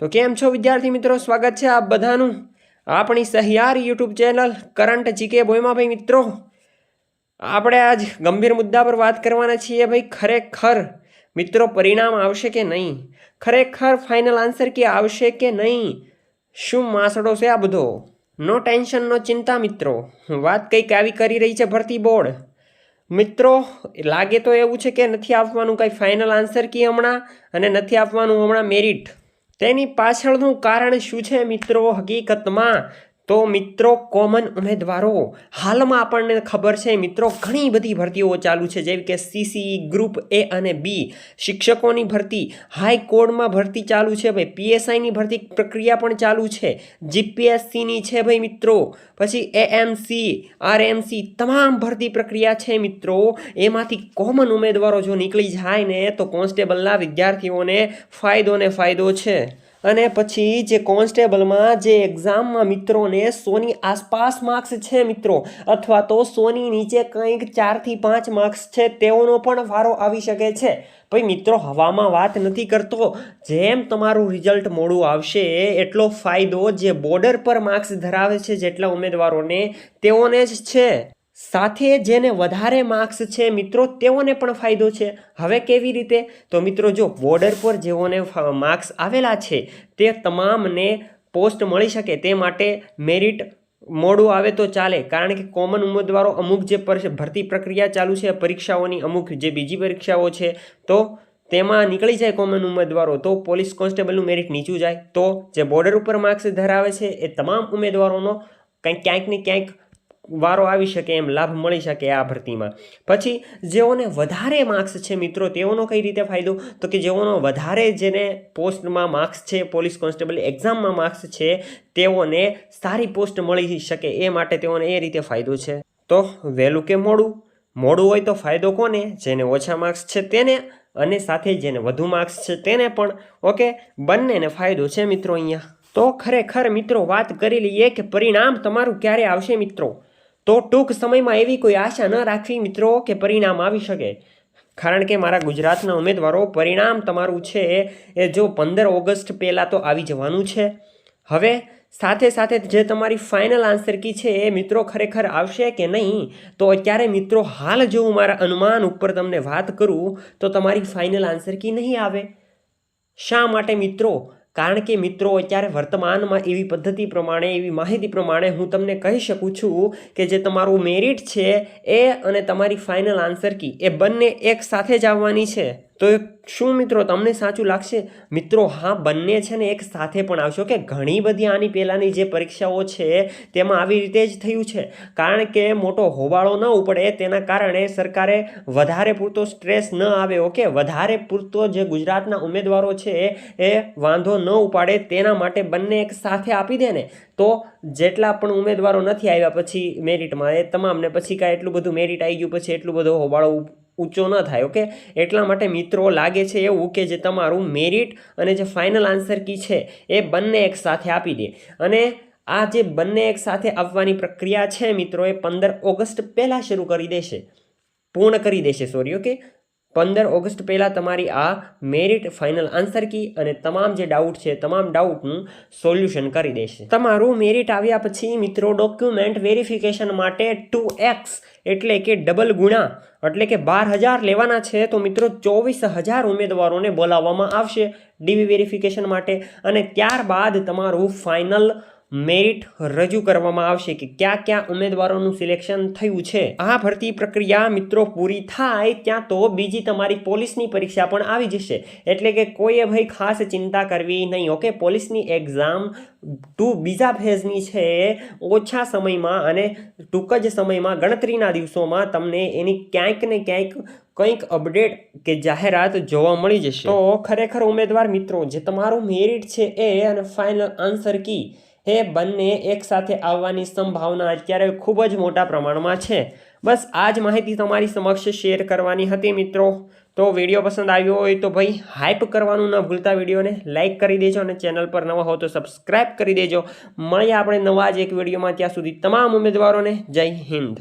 તો કેમ છો વિદ્યાર્થી મિત્રો? સ્વાગત છે આપ બધાનું આપણી સહિયાર યુટ્યુબ ચેનલ કરંટ જીકે બોયમાં ભાઈ મિત્રો. આપણે આજ ગંભીર મુદ્દા પર વાત કરવાના છીએ ભાઈ, ખરેખર મિત્રો પરિણામ આવશે કે નહીં? ખરેખર ફાઇનલ આન્સર કે આવશે કે નહીં? શું માસડો છે આ બધો? નો ટેન્શન, નો ચિંતા મિત્રો. વાત કંઈક આવી કરી રહી છે ભરતી બોર્ડ. મિત્રો, લાગે તો એવું છે કે નથી આપવાનું કંઈ ફાઇનલ આન્સર કી હમણાં અને નથી આપવાનું હમણાં મેરિટ તેની પાછળનું કારણ શું છે મિત્રો હકીકતમાં? તો મિત્રો કોમન ઉમેદવારો, હાલમાં આપણને ખબર છે, મિત્રો ઘણી બધી ભરતીઓ ચાલુ છે જેવી કે સીસી ગ્રુપ એ અને બી શિક્ષકોની ભરતી હાઈકોર્ટમાં ભરતી ચાલુ છે ભાઈ પીએસઆઈની ભરતી પ્રક્રિયા પણ ચાલુ છે જીપીએસસીની છે ભાઈ મિત્રો, પછી એએમસી આરએમસી તમામ ભરતી પ્રક્રિયા છે મિત્રો, એમાંથી કોમન ઉમેદવારો જો નીકળી જાય ને, તો કોન્સ્ટેબલના વિદ્યાર્થીઓને ફાયદો ને ફાયદો છે. અને પછી જે કોન્સ્ટેબલમાં જે એક્ઝામમાં મિત્રોને સોની આસપાસ માર્ક્સ છે મિત્રો, અથવા તો સોની નીચે કંઈક ચારથી પાંચ માર્ક્સ છે તેઓનો પણ વારો આવી શકે છે. ભાઈ મિત્રો, હવામાં વાત નથી કરતો. જેમ તમારું રિઝલ્ટ મોડું આવશે, એટલો ફાયદો જે બોર્ડર પર માર્ક્સ ધરાવે છે જેટલા ઉમેદવારોને, તેઓને જ છે. સાથે જેને વધારે માર્ક્સ છે, મિત્રો, તેઓને પણ ફાયદો છે. હવે કેવી રીતે? તો મિત્રો, જો બોર્ડર પર જેઓને માર્ક્સ આવેલા છે, તે તમામને પોસ્ટ મળી શકે. તે માટે મેરિટ મોડું આવે તો ચાલે. કારણ કે કોમન ઉમેદવારો અમુક જે ભરતી પ્રક્રિયા ચાલુ છે, પરીક્ષાઓની અમુક જે બીજી પરીક્ષાઓ છે, તો તેમાં નીકળી જાય કોમન ઉમેદવારો. તો પોલીસ કોન્સ્ટેબલનું મેરિટ નીચું જાય. તો જે બોર્ડર ઉપર માર્ક્સ ધરાવે છે, એ તમામ ઉમેદવારોનો કંઈક ક્યાંક ને ક્યાંક વારો આવી શકે, એમ લાભ મળી શકે આ ભરતીમાં. પછી, જેઓને વધારે માર્ક્સ છે મિત્રો, તેઓનો કઈ રીતે ફાયદો? તો કે જેઓનો વધારે જેને પોસ્ટમાં માર્ક્સ છે, પોલીસ કોન્સ્ટેબલ એક્ઝામમાં માર્ક્સ છે, તેઓને સારી પોસ્ટ મળી શકે એ માટે તેઓને એ રીતે ફાયદો છે. તો વહેલું કે મોડું? મોડું હોય તો ફાયદો કોને? જેને ઓછા માર્ક્સ છે તેને, અને સાથે જેને વધુ માર્ક્સ છે તેને પણ. ઓકે બંનેને ફાયદો છે મિત્રો અહીંયા. તો ખરેખર મિત્રો વાત કરી લઈએ કે પરિણામ તમારું ક્યારે આવશે મિત્રો? તો ટૂંક સમયમાં એવી કોઈ આશા ન રાખવી મિત્રો કે પરિણામ આવી શકે. કારણ કે મારા ગુજરાતના ઉમેદવારો પરિણામ તમારું છે એ જો પંદર ઓગસ્ટ પહેલાં તો આવી જવાનું છે. હવે સાથે સાથે જે તમારી ફાઇનલ આન્સર કી છે એ મિત્રો ખરેખર આવશે કે નહીં? તો અત્યારે મિત્રો હાલ જો હું મારા અનુમાન ઉપર તમને વાત કરું તો તમારી ફાઇનલ આન્સર કી નહીં આવે? શા માટે મિત્રો કારણ કે મિત્રો, અત્યારે વર્તમાનમાં એવી પદ્ધતિ પ્રમાણે, એવી માહિતી પ્રમાણે હું તમને કહી શકું છું કે જે તમારું મેરિટ છે એ અને તમારી ફાઇનલ આન્સર કી. એ બંને એક સાથે જ આવવાની છે. તો શું મિત્રો, તમને સાચું લાગશે? મિત્રો, હા, બંને છે ને એક સાથે પણ આવશો. કે ઘણી બધી આની પહેલાંની જે પરીક્ષાઓ છે, તેમાં આવી રીતે જ થયું છે. કારણ કે મોટો હોબાળો ન ઉપડે, તેના કારણે સરકારે વધારે પૂરતો સ્ટ્રેસ ન આવે. ઓકે, વધારે પૂરતો જે ગુજરાતના ઉમેદવારો છે, એ વાંધો ન ઉપાડે. તેના માટે બંને એક સાથે આપી દે ને. તો જેટલા પણ ઉમેદવારો નથી આવ્યા, પછી મેરિટમાં એ તમામને પછી કાંઈ એટલું બધું મેરિટ આવી ગયું, પછી એટલું બધો હોબાળો ઊંચો ન થાય ઓકે એટલા માટે મિત્રો લાગે છે એવું કે જે તમારું મેરિટ અને જે ફાઇનલ આન્સર કી છે એ બંને એક સાથે આપી દે. અને આ જે બંને એક સાથે આપવાની પ્રક્રિયા છે મિત્રો એ પંદર ઓગસ્ટ પહેલાં શરૂ કરી દેશે. પૂર્ણ કરી દેશે સોરી ઓકે પંદર ઓગસ્ટ પહેલાં તમારી આ મેરિટ ફાઇનલ આન્સર કી અને તમામ જે ડાઉટ છે, તમામ ડાઉટનું સોલ્યુશન કરી દેશે. તમારું મેરિટ આવ્યા પછી મિત્રો ડોક્યુમેન્ટ વેરિફિકેશન માટે ટુ એક્સ એટલે કે ડબલ ગુણા, એટલે કે બાર હજાર લેવાના છે, તો મિત્રો ચોવીસ હજાર ઉમેદવારોને બોલાવવામાં આવશે ડીવી વેરિફિકેશન માટે અને ત્યારબાદ તમારું ફાઇનલ મેરિટ રજૂ કરવામાં આવશે કે ક્યાં ક્યાં ઉમેદવારોનું સિલેક્શન થયું છે. આ ભરતી પ્રક્રિયા મિત્રો પૂરી થાય ત્યાં તો બીજી તમારી પોલીસની પરીક્ષા પણ આવી જશે. એટલે કે કોઈએ ભાઈ ખાસ ચિંતા કરવી નહીં. ઓકે, પોલીસની એક્ઝામ ટુ બીજા ફેઝની છે. ઓછા સમયમાં અને ટૂંક જ સમયમાં ગણતરીના દિવસોમાં તમને એની ક્યાંક ને ક્યાંક કંઈક અપડેટ કે જાહેરાત જોવા મળી જશે. તો ખરેખર ઉમેદવાર મિત્રો, જે તમારું મેરિટ છે એ અને ફાઇનલ આન્સર કી એ બંને એકસાથે આવવાની સંભાવના અત્યારે ખૂબ જ મોટા પ્રમાણમાં છે. બસ આ જ માહિતી તમારી સમક્ષ શેર કરવાની હતી મિત્રો. તો વીડિયો પસંદ આવ્યો હોય તો ભાઈ હાઇપ કરવાનું ન ભૂલતા, વિડીયોને લાઇક કરી દેજો અને ચેનલ પર નવા હો તો સબસ્ક્રાઇબ કરી દેજો. મળીએ આપણે નવા જ એક વિડીયોમાં ત્યાં સુધી તમામ ઉમેદવારોને જય હિન્દ.